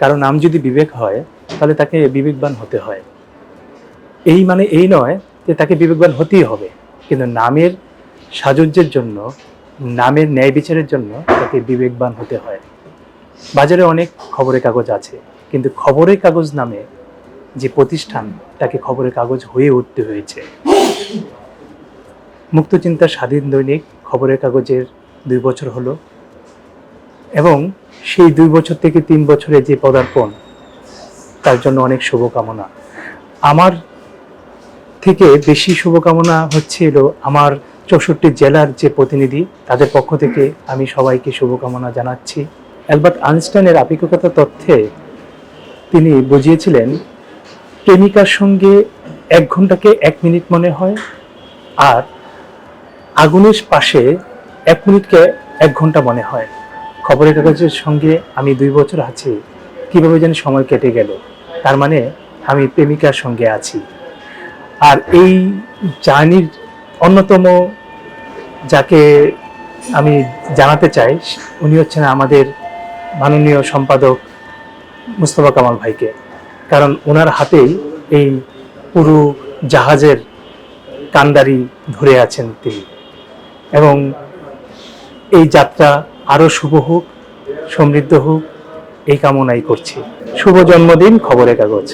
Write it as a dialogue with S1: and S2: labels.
S1: কারণ নাম যদি বিবেক হয়, তাহলে তাকে বিবেকবান হতে হয়। এই মানে এই নয় যে তাকে বিবেকবান হতেই হবে, কিন্তু নামের সাজুজ্যের জন্য, নামের ন্যায় বিচারের জন্য তাকে বিবেকবান হতে হয়। বাজারে অনেক খবরের কাগজ আছে, কিন্তু খবরের কাগজ নামে যে প্রতিষ্ঠান, তাকে খবরের কাগজ হয়ে উঠতে হয়েছে। মুক্তচিন্তা স্বাধীন দৈনিক খবরের কাগজের দুই বছর হলো। এবং সেই দুই বছর থেকে তিন বছরে যে পদার্পণ, তার জন্য অনেক শুভকামনা। আমার থেকে বেশি শুভকামনা হচ্ছিল আমার চৌষট্টি জেলার যে প্রতিনিধি, তাদের পক্ষ থেকে আমি সবাইকে শুভকামনা জানাচ্ছি। অ্যালবার্ট আইনস্টাইনের আপেক্ষিকতা তথ্যে তিনি বুঝিয়েছিলেন, প্রেমিকার সঙ্গে এক ঘন্টাকে এক মিনিট মনে হয়, আর আগুনের পাশে এক মিনিটকে এক ঘণ্টা মনে হয়। খবরের কাগজের সঙ্গে আমি দুই বছর আছি। কীভাবে যেন সময় কেটে গেল। তার মানে আমি প্রেমিকার সঙ্গে আছি। আর এই জার্নির অন্যতম যাকে আমি জানাতে চাই, উনি হচ্ছেন আমাদের মাননীয় সম্পাদক মুস্তফা কামাল ভাইকে। কারণ ওনার হাতেই এই পুরো জাহাজের কান্দারি ধরে আছেন তিনি। এবং এই যাত্রা আরও শুভ হোক সমৃদ্ধ হোক এই কামনাই করছি। শুভ জন্মদিন খবরের কাগজ।